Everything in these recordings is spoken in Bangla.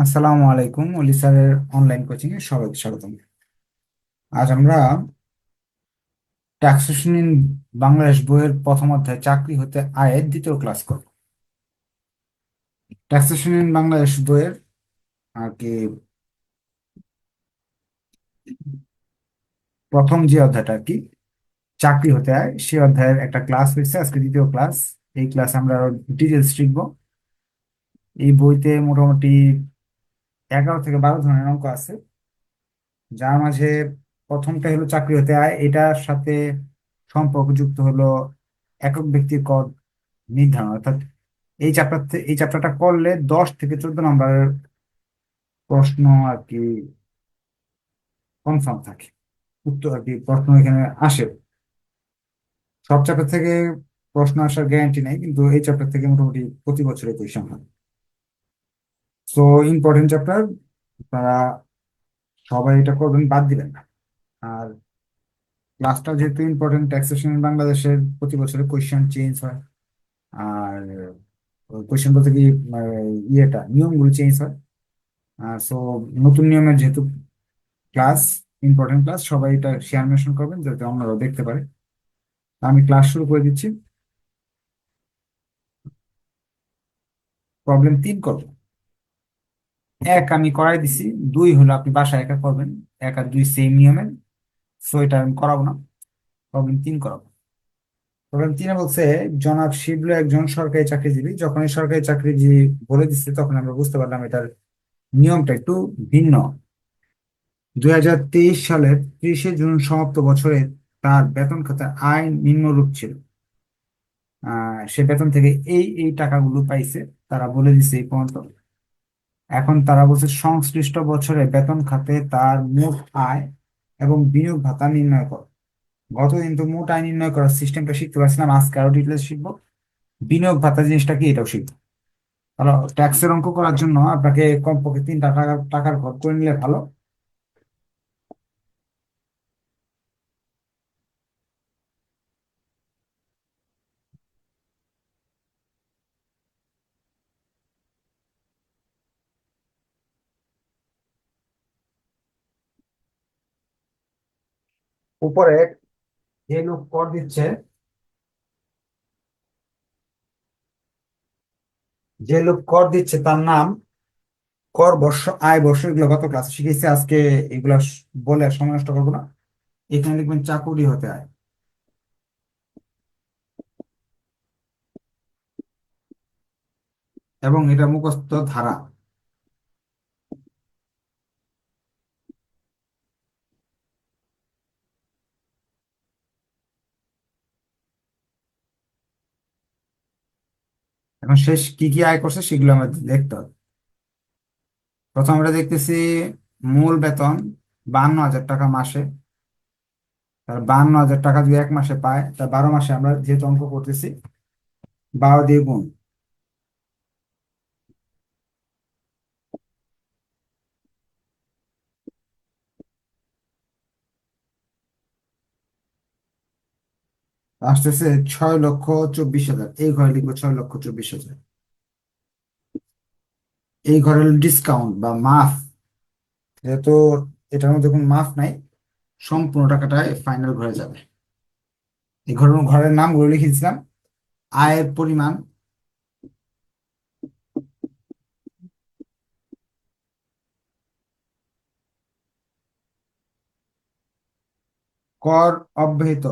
আসসালামু আলাইকুম অলি স্যারের অনলাইন কোচিং এ সবাইকে স্বাগতম। আজ আমরা ট্যাক্সেশন ইন বাংলাদেশ বইয়ের প্রথম অধ্যায়, চাকরি হতে আয়ের দ্বিতীয় ক্লাস করব। ট্যাক্সেশন ইন বাংলাদেশ বইয়ের আর কি প্রথম যে অধ্যায়টা আর কি, চাকরি হতে আয়, সেই অধ্যায়ের একটা ক্লাস হয়েছে, আজকে দ্বিতীয় ক্লাস এই ক্লাসে আমরা আরও ডিটেলস শিখব। এই বইতে মোটামুটি এগারো থেকে বারো ধরনের অঙ্ক আছে। যার মাঝে প্রথমটা হলো চাকরি হতে আয়, এটার সাথে সম্পর্কযুক্ত হলো একক ব্যক্তির কর নির্ধারণ। অর্থাৎ এই চ্যাপ্টার এই চ্যাপ্টারটা করলে দশ থেকে চোদ্দ নম্বরের প্রশ্ন আর কি কনফার্ম থাকে। উত্তর আর কি প্রশ্ন এখানে আসে। সব চ্যাপ্টার থেকে প্রশ্ন আসার গ্যারান্টি নেই, কিন্তু এই চ্যাপ্টার থেকে মোটামুটি প্রতি বছরের কোয়েশ্চেন হয়। সো ইম্পর্টেন্ট চ্যাপ্টার তারা সবাই এটা করবেন, বাদ দিবেন না। আর ক্লাসটা যেহেতু ইম্পর্টেন্ট ট্যাক্সেশন বাংলাদেশের প্রতি বছরে কোয়েশ্চেন চেঞ্জ হয়। আর কোয়েশ্চেন বলতে কি ইয়েটা, নিয়মগুলো চেঞ্জ হয়। সো নতুন নিয়মের যেহেতু ক্লাস ইম্পর্টেন্ট ক্লাস সবাই এটা শেয়ার মেশন করবেন, যাতে অন্যরাও দেখতে পারে। আমি ক্লাস শুরু করে দিচ্ছি। প্রবলেম তিন করব। এক আমি করাই দিছি, দুই হলো আপনি বাসায় একা করবেন, এক আর দুই সেম নিয়মের সো এটা আমি করাবো না প্রবলেম তিন করাবো। প্রবলেম তিনে বলছে, জনাব শিবলু একজন সরকারি চাকরিজীবী, যখন এই সরকারি চাকরিজীবী বলে দিচ্ছে তখন আমরা বুঝতে পারলাম এটার নিয়মটা একটু ভিন্ন। দুই হাজার তেইশ সালের ত্রিশে জুন সমাপ্ত বছরে তার বেতন খাতার আয় নিম্নরূপ ছিল। সে বেতন থেকে এই এই টাকাগুলো পাইছে, তারা বলে দিছে এই পর্যন্ত। এখন তারা বলছে সংশ্লিষ্ট বছরে বেতন খাতে তার মোট আয় এবং বিনিয়োগ ভাতা নির্ণয় কর। গতদিন তো মোট আয় নির্ণয় করার সিস্টেমটা শিখতে পারছিলাম, আজকে আরও ডিটেলস শিখব। বিনিয়োগ ভাতা জিনিসটা কি এটাও শিখব। তাহলে ট্যাক্সের অঙ্ক করার জন্য আপনাকে কমপক্ষে তিনটা টাকা, টাকার ঘর করে নিলে ভালো। উপরে যে লোক কর দিচ্ছে, যে লোক কর দিচ্ছে তার নাম কর বর্ষ, আয় বর্ষ, এগুলো গত ক্লাস শিখেছি আজকে এগুলা বলে সময় নষ্ট করব না। এখানে লিখবেন চাকুরি হতে আয় এবং এটা মুখস্থ ধারা। এখন শেষ কি কি আয় করছে সেগুলো আমরা দেখতে হবে। প্রথম আমরা দেখতেছি মূল বেতন বান্ন হাজার টাকা মাসে। তার বান্ন হাজার টাকা যদি এক মাসে পায়, তার বারো মাসে আমরা যেহেতু অঙ্ক করতেছি, বারো দিয়ে গুণ। আসতেছে ছয় লক্ষ চব্বিশ হাজার। এই ঘরে লিখব ছয় লক্ষ চব্বিশ হাজার। এই ঘরের ডিসকাউন্ট বা মাফ, যেহেতু এটার মধ্যে কোনো মাফ নাই, সম্পূর্ণ টাকাটাই ফাইনাল ঘরে যাবে। এই ঘরের ঘরের নামগুলো লিখেছিলাম আয়ের পরিমাণ, কর অব্যাহত।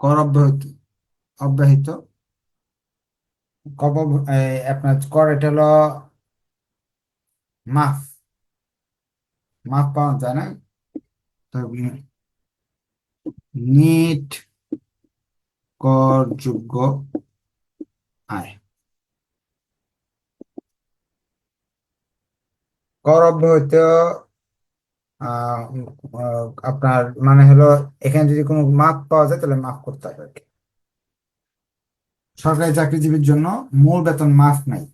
কর অব্যাহত অব্যাহত। কব আপনার কর এটা হলো মাফ। মাফ পাওয়া যায় না। নিট করযোগ্য আয়। কর অব্যাহত আপনার মানে হলো এখানে যদি কোনো মাফ পাওয়া যায় তাহলে মাফ করতে হবে আর কি। সরকারি চাকরিজীবীর জন্য মূল বেতন মাফ নাই।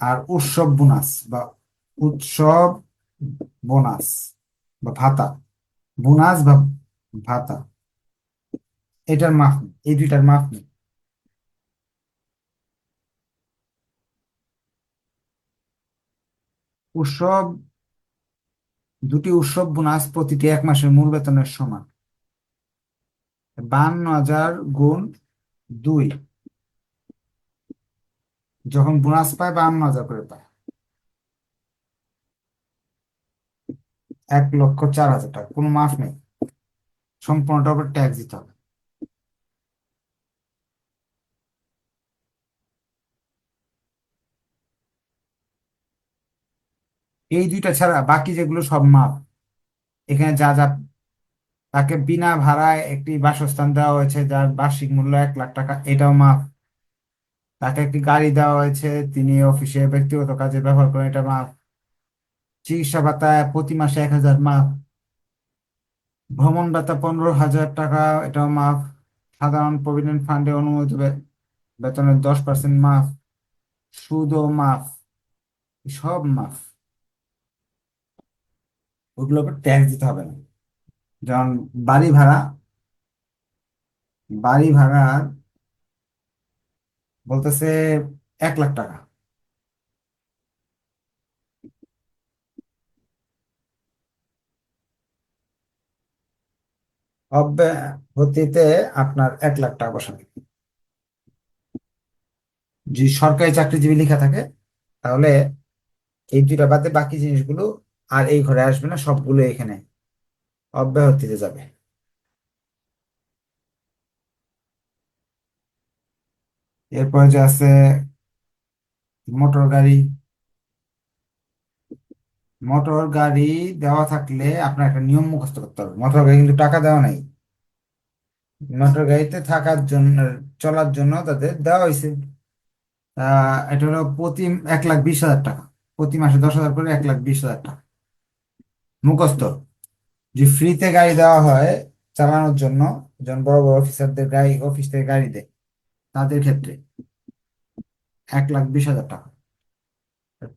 আর উৎসব বোনাস বা উৎসব বোনাস বা ভাতা, বোনাস বা ভাতা, এটার মাফ নেই, এই দুইটার মাফ নেই। উৎসব দুটি উৎসব বোনাস প্রতিটি এক মাসের মূল বেতনের সমান। বান্ন হাজার গুণ দুই। যখন বোনাস পায়, বান্ন হাজার করে পায়। এক লক্ষ চার হাজার টাকা। কোনো মাফ নেই। সম্পূর্ণটার উপর ট্যাক্স দিতে হবে। এই দুইটা ছাড়া বাকি যেগুলো সব মাপ। এখানে যা যা তাকে বিনা ভাড়ায় একটি বাসস্থান দেওয়া হয়েছে, যার বার্ষিক মূল্য এক লাখ টাকা, এটাও মাফ তাকে একটি গাড়ি দেওয়া হয়েছে, তিনি অফিসে ব্যক্তিগত কাজে ব্যবহার করেন, এটা মাফ চিকিৎসা ভাতা প্রতি মাসে এক হাজার মাফ ভ্রমণ ভাতা পনেরো হাজার টাকা, এটাও মাফ সাধারণ প্রভিডেন্ট ফান্ডে অনুমোদিত বেতনের দশ পার্সেন্ট মাফ সুদও মাফ সব মাফ ওগুলোর উপর ট্যাক্স দিতে হবে না। যেমন বাড়ি ভাড়া বাড়ি ভাড়া বলতেছে এক লাখ টাকা। অব্যাহতিতে আপনার এক লাখ টাকা বসাবে যদি সরকারি চাকরিজীবী লেখা থাকে, তাহলে এই দুইটা বাদে বাকি জিনিসগুলো আর এই ঘরে আসবে না, সবগুলো এখানে অব্যাহতিতে যাবে। এরপর যে আছে মোটর গাড়ি। মোটর গাড়ি দেওয়া থাকলে আপনার একটা নিয়ম মুখস্থ করতে হবে। মোটর গাড়ি কিন্তু টাকা দেওয়া নাই। মোটর গাড়িতে থাকার জন্য, চলার জন্য তাদের দেওয়া হয়েছে। এটা হলো প্রতি এক লাখ বিশ হাজার টাকা। প্রতি মাসে দশ হাজার করে এক লাখ বিশ হাজার টাকা। মুখস্থ। যে ফ্রিতে গাড়ি দেওয়া হয় চালানোর জন্য যেমন বড় বড় অফিসারদের গাড়ি অফিস থেকে গাড়ি দেয়, তাদের ক্ষেত্রে এক লাখ বিশ হাজার টাকা।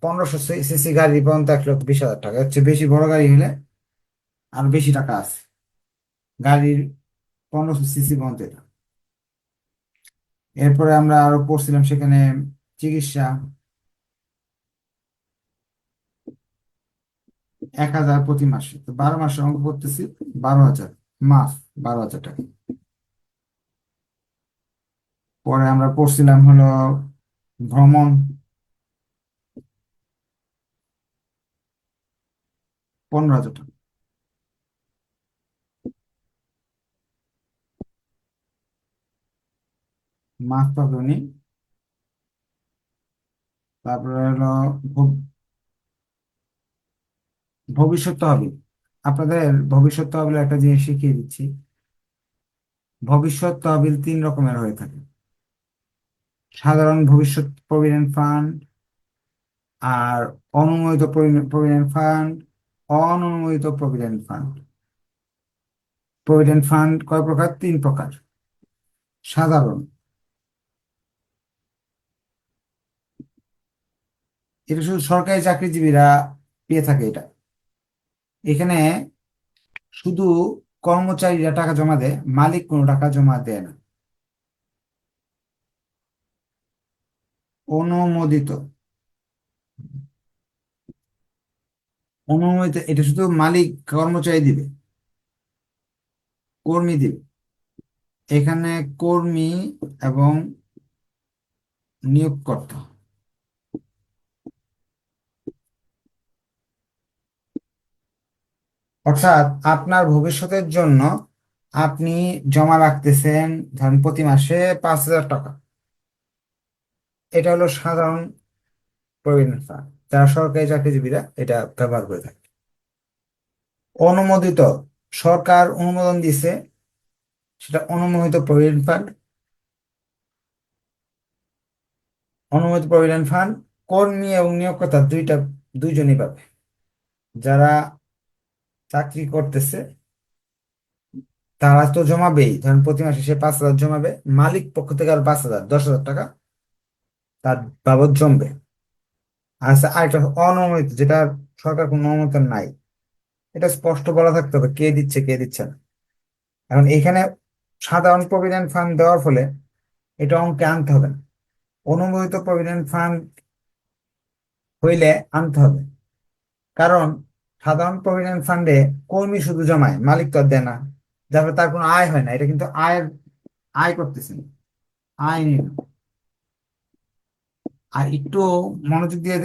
পনেরোশো সিসি গাড়ি পর্যন্ত এক লক্ষ বিশ হাজার টাকা। হচ্ছে বেশি বড় গাড়ি হলে আর বেশি টাকা আছে। গাড়ির পনেরোশো সিসি পর্যন্ত এটা। এরপরে আমরা আরও পড়ছিলাম সেখানে চিকিৎসা। এক হাজার প্রতি মাসে। তো বারো মাসের অঙ্ক করতেছি, বারো হাজার। মাস, বারো হাজার টাকা। পরে আমরা পড়ছিলাম হলো ভ্রমণ। পনেরো হাজার টাকা। মাস পাবে উনি তারপরে হলো ভবিষ্যৎ তহবিল। আপনাদের ভবিষ্যৎ তহবিল একটা জিনিস শিখিয়ে দিচ্ছি। ভবিষ্যৎ তহবিল তিন রকমের হয়ে থাকে। সাধারণ ভবিষ্যৎ প্রভিডেন্ট ফান্ড আর অনুমোদিত প্রভিডেন্ট ফান্ড, অননুমোদিত প্রভিডেন্ট ফান্ড। প্রভিডেন্ট ফান্ড কয় প্রকার? তিন প্রকার। সাধারণ। এটা শুধু সরকারি চাকরিজীবীরা পেয়ে থাকে এটা। এখানে শুধু কর্মচারীরা টাকা জমা দেয়, মালিক কোনো টাকা জমা দেয় না। অনুমোদিত। অনুমোদিত, এটা শুধু মালিক, কর্মচারী দিবে, কর্মী দিবে। এখানে কর্মী এবং নিয়োগকর্তা। অর্থাৎ আপনার ভবিষ্যতের জন্য আপনি জমা রাখতেছেন, ধরেন প্রতি মাসে পাঁচ হাজার টাকা। এটা হলো সাধারণ প্রভিডেন্ট ফান্ড যারা সরকারি চাকরিজীবীরা এটা ব্যবহার করে থাকে। অনুমোদিত সরকার অনুমোদন দিছে, সেটা অনুমোদিত প্রভিডেন্ট ফান্ড অনুমোদিত প্রভিডেন্ট ফান্ড কর্মী এবং নিয়োগকর্তা দুইটা, দুইজনই পাবে। যারা চাকরি করতেছে, তারা তো জমাবেই। ধরেন প্রতি মাসে সে পাঁচ হাজার জমাবে, মালিক পক্ষ থেকে আর পাঁচ হাজার, দশ হাজার টাকা তার বাবদ জমবে। আচ্ছা আরেকটা অননুমোদিত যেটা সরকার কোনো অনুমোদন নাই। এটা স্পষ্ট বলা থাকতে হবে, কে দিচ্ছে কে দিচ্ছে না। এখন এখানে সাধারণ প্রভিডেন্ট ফান্ড দেওয়ার ফলে এটা অঙ্কে আনতে হবে না। অনুমোদিত প্রভিডেন্ট ফান্ড হইলে আনতে হবে। কারণ সাধারণ প্রভিডেন্ট ফান্ডে কর্মী শুধু জমায়, মালিক তো দেয় না। যার ফলে তার কোনো আয় হয় না, এটা কিন্তু আয়ের, আয় করতেছে। আয় নেই। আর একটু মনোযোগ দিয়ে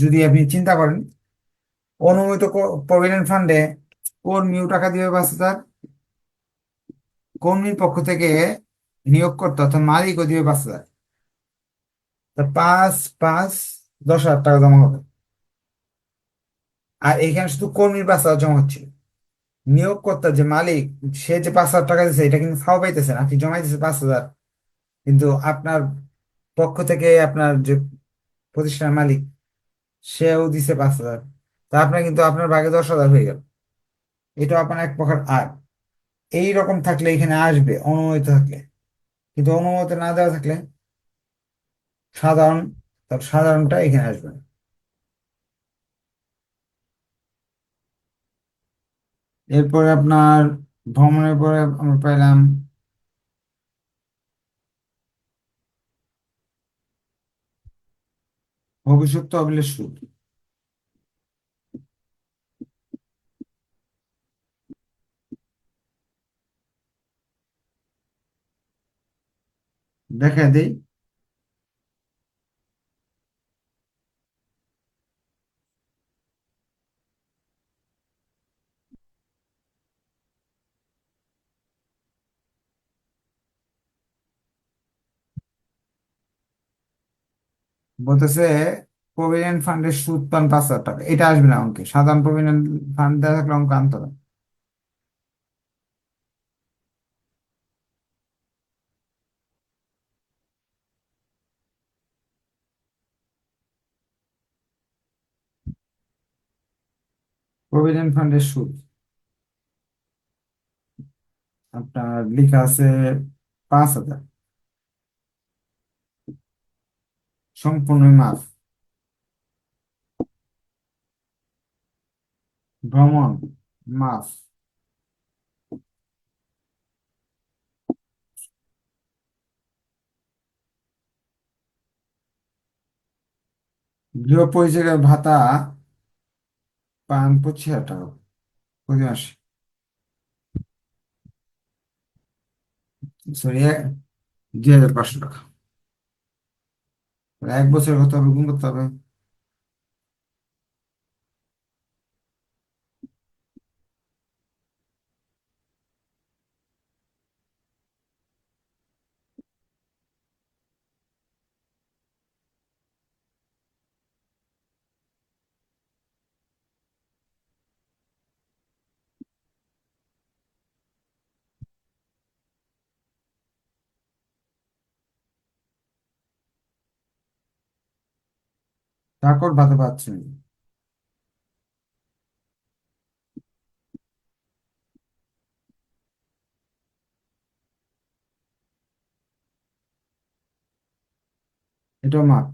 যদি আপনি চিন্তা করেন, অনুমোদিত প্রভিডেন্ট ফান্ডে কর্মীও টাকা দিবে পাঁচ হাজার কর্মীর পক্ষ থেকে নিয়োগ করতে অর্থাৎ মালিকও দিবে পাঁচ হাজার তা পাঁচ পাঁচ, দশ হাজার টাকা জমা হবে। আর এখানে শুধু কর্মীর পাঁচ হাজার জমা হচ্ছে নিয়োগকর্তা যে মালিক, সে যে পাঁচ হাজার টাকা দিচ্ছে এটা কিন্তু ফাও পাইতেছেন আপনি জমাইতেছে পাঁচ হাজার। কিন্তু আপনার পক্ষ থেকে আপনার যে প্রতিষ্ঠানের মালিক, সেও দিছে পাঁচ হাজার। তা আপনার কিন্তু আপনার ভাগে দশ হাজার হয়ে গেল। এটা আপনার এক প্রকার আর এই রকম থাকলে এখানে আসবে, অনুমোদিত থাকলে। কিন্তু অনুমোদিত না দেওয়া থাকলে সাধারণ সাধারণটা এখানে আসবে না। এরপরে আপনার ভ্রমণের পরে আমরা পাইলাম ভবিষ্যৎ তহবিলের সুদ দেখা দেই। বলতেছে প্রভিডেন্ট ফান্ডের সুদ পান পাঁচ হাজার টাকা। এটা আসবে না অঙ্কে। সাধারণ প্রভিডেন্ট ফান্ড দেওয়া থাকলে অঙ্ক আনতে হবে। প্রভিডেন্ট ফান্ডের সুদ। আপনার লেখা আছে পাঁচ হাজার। সম্পূর্ণ মাফ। ভ্রমণ, মাফ। গৃহ পরিচালকের ভাতা পান পঁচিশ টাকা। প্রতি মাসে সরি দুই হাজার পাঁচশো টাকা। এক বছর কথা হবে গুণ হবে। চাকর ভাতা পাচ্ছেন। এটাও মাপ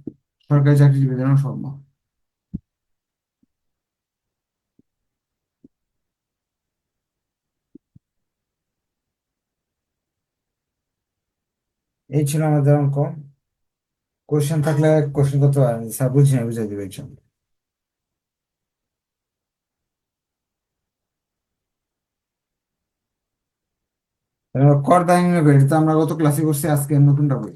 সরকারি চাকরিজীবীদের জন্য সব মাপ এই ছিল আমাদের অঙ্ক। কোশ্চেন থাকলে কোশ্চেন করতে পারেন। স্যার বুঝি না বুঝাই দিবে একজন। এবার কর দায় নির্ণয় করি এটা তো আমরা গত ক্লাসে করছি, আজকে নতুনটা করি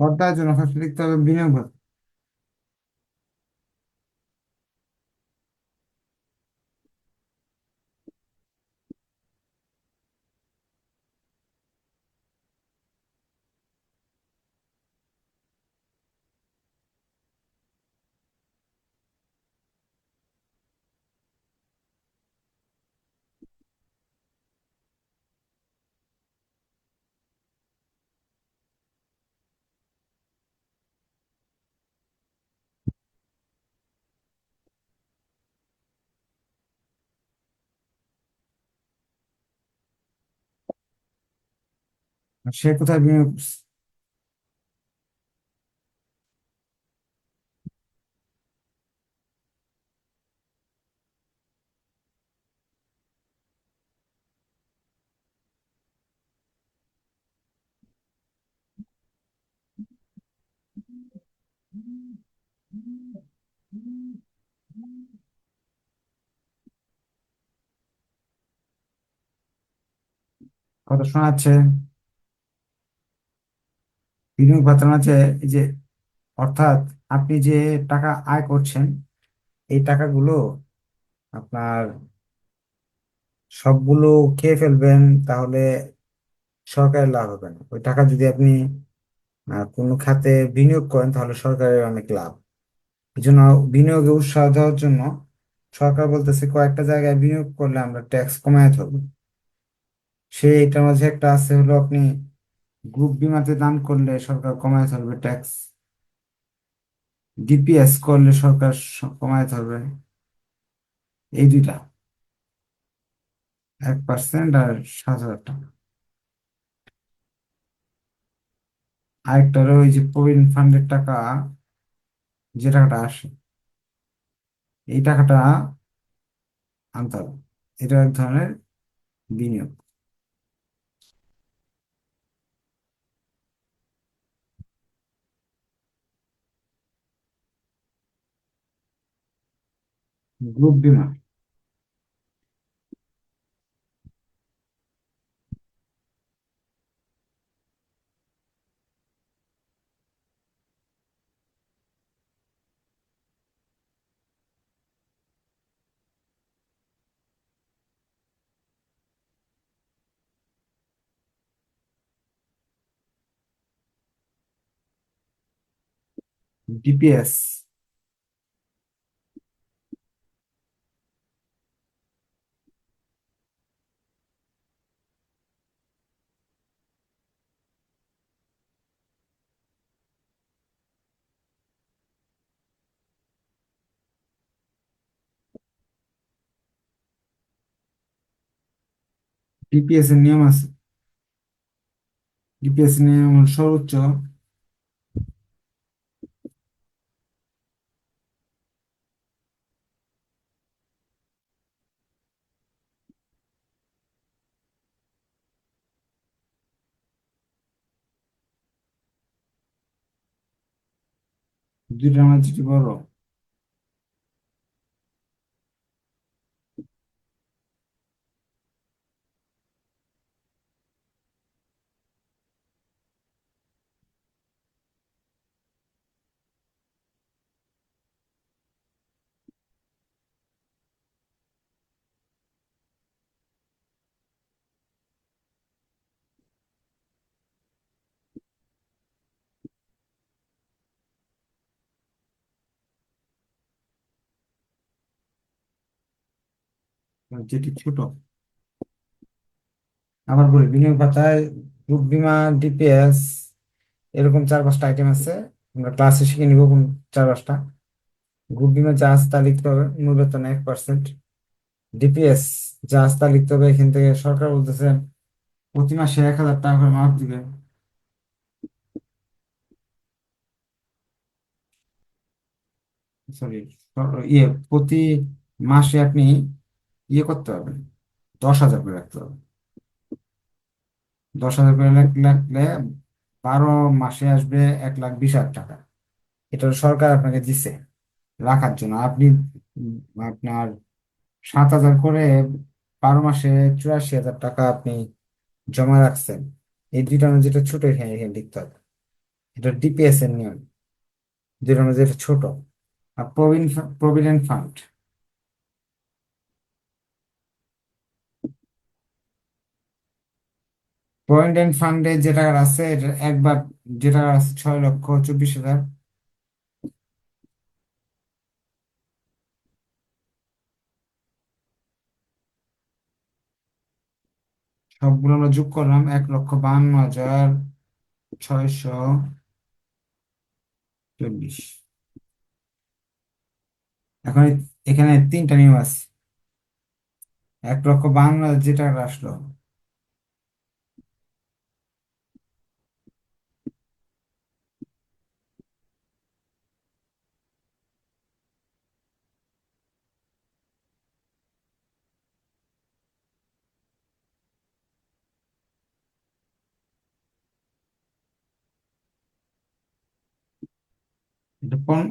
কর দায়ের জন্য লিখতে হবে বিনিয়োগ সে কোথায় বিনিয়োগ করছে? কথা শোনা যাচ্ছে বিনিয়োগ আছে এই যে, অর্থাৎ আপনি যে টাকা আয় করছেন, এই টাকাগুলো আপনার সবগুলো খেয়ে ফেলবেন, তাহলে সরকারের লাভ হবে না। ওই টাকা যদি আপনি কোনো খাতে বিনিয়োগ করেন, তাহলে সরকারের অনেক লাভ। এই জন্য বিনিয়োগে উৎসাহ দেওয়ার জন্য সরকার বলতেছে, কয়েকটা জায়গায় বিনিয়োগ করলে আমরা ট্যাক্স কমায় ধরবো। সে এটার মাঝে একটা আছে হলো আপনি গ্রুপ বিমাতে দান করলে সরকার কমায় ধরবে ট্যাক্স। ডিপিএস করলে সরকার কমায় ধরবে। এই দুইটা। এক পার্সেন্ট আর সাত হাজার টাকা। আরেকটা হলো ওই যে প্রভিডেন্ট ফান্ডের টাকা, যে টাকাটা আসে, এই টাকাটা আনতে হবে। এটা এক ধরনের বিনিয়োগ। গ্রুপ বিমা ডিপিএস ডিপিএস এর নিয়ম আছে? ডিপিএস এর নিয়ম সর্বোচ্চ দুইটার মাঝে বড়। যেটি ছোট? আবার বলি, বিনিয়োগ ভাতায় গ্রুপ বিমা ডিপিএস এরকম চার পাঁচটা আইটেম আছে। আমরা ক্লাসে শিখে নিব কোন চার পাঁচটা। গ্রুপ বিমা যা আছে তা লিখতে হবে ন্যূনতম এক পার্সেন্ট ডিপিএস যা আছে তা লিখতে হবে, এখান থেকে সরকার বলতেছে, প্রতি মাসে এক হাজার টাকা করে মাফ দিবে। সরি ইয়ে প্রতি মাসে আপনি ইয়ে করতে পারবেন দশ হাজার করে রাখতে হবে। দশ হাজার করে রাখলে বারো মাসে আসবে এক লাখ বিশ হাজার টাকা। এটা সরকার আপনাকে দিচ্ছে রাখার জন্য। আপনি আপনার সাত হাজার করে বারো মাসে চুরাশি হাজার টাকা আপনি জমা রাখছেন। এই দুইটার মধ্যে যেটা ছোট এখানে এখানে লিখতে হবে। এটা ডিপিএস এর নিয়ম। যেটার মধ্যে যেটা ছোট। আর প্রভিডেন্ট প্রভিডেন্ট ফান্ড প্রভিডেন্ট ফান্ডে যে টাকা আছে একবার যে টাকা আছে ছয় লক্ষ চব্বিশ হাজার। সবগুলো আমরা যোগ করলাম এক লক্ষ বাহান্ন হাজার ছয়শো চল্লিশ এখন এখানে তিনটা নিয়ম আছে। এক লক্ষ বাহান্ন হাজার যে টাকা আসলো।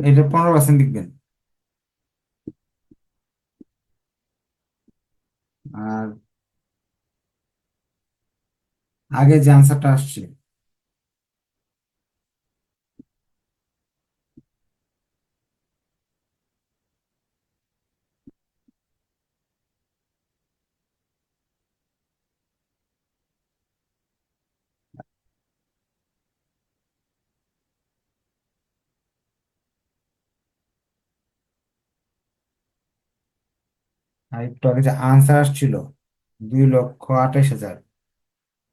এটা পনেরো পার্সেন্ট লিখবেন। আর আগে যে আনসারটা আসছে। আর একটু আগে যে আনসার আসছিল দুই লক্ষ আঠাশ হাজার।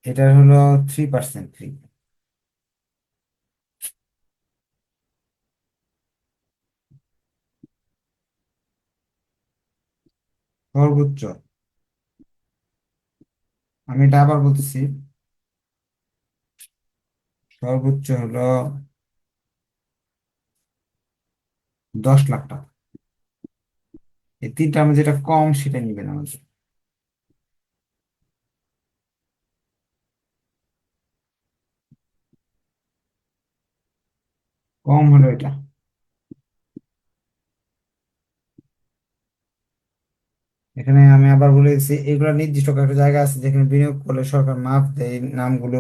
এটার হলো থ্রি পার্সেন্ট থ্রি সর্বোচ্চ। আমি এটা আবার বলতেছি। সর্বোচ্চ হলো দশ লাখ টাকা। এই তিনটা আমি যেটা কম সেটা নিবেন আমাদের। কম হলো এটা। এখানে আমি আবার বলে দিচ্ছি, এগুলো নির্দিষ্ট একটা জায়গা আছে যেখানে বিনিয়োগ করলে সরকার মাফ দেয়, এই নামগুলো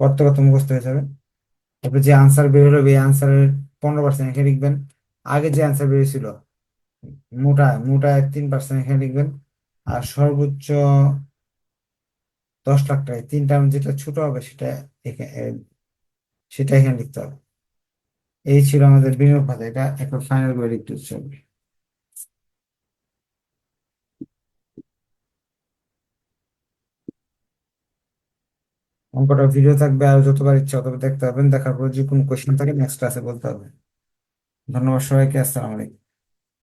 কত মুখস্থ হয়ে যাবে। তারপরে যে আনসার বের হবে এই আনসারের পনেরো পার্সেন্ট এখানে লিখবেন। আগে যে আনসার বেরিয়েছিল মোটা মোটা তিন পার্সেন্ট এখানে লিখবেন। আর সর্বোচ্চ দশ লাখ টাকা তিনটা যেটা ছোট হবে সেটা সেটা এখানে লিখতে হবে। এই ছিল আমাদের বিনিয়োগ খাতা এটা একটা ফাইনাল করে লিখতে হবে অঙ্কটা ভিডিও থাকবে, আর যতবার ইচ্ছা ততবার দেখতে পাবেন দেখার পর যে কোনো কোয়েশ্চেন থাকে নেক্সট ক্লাসে বলতে হবে। ধন্যবাদ সবাইকে, আসসালামু আলাইকুম।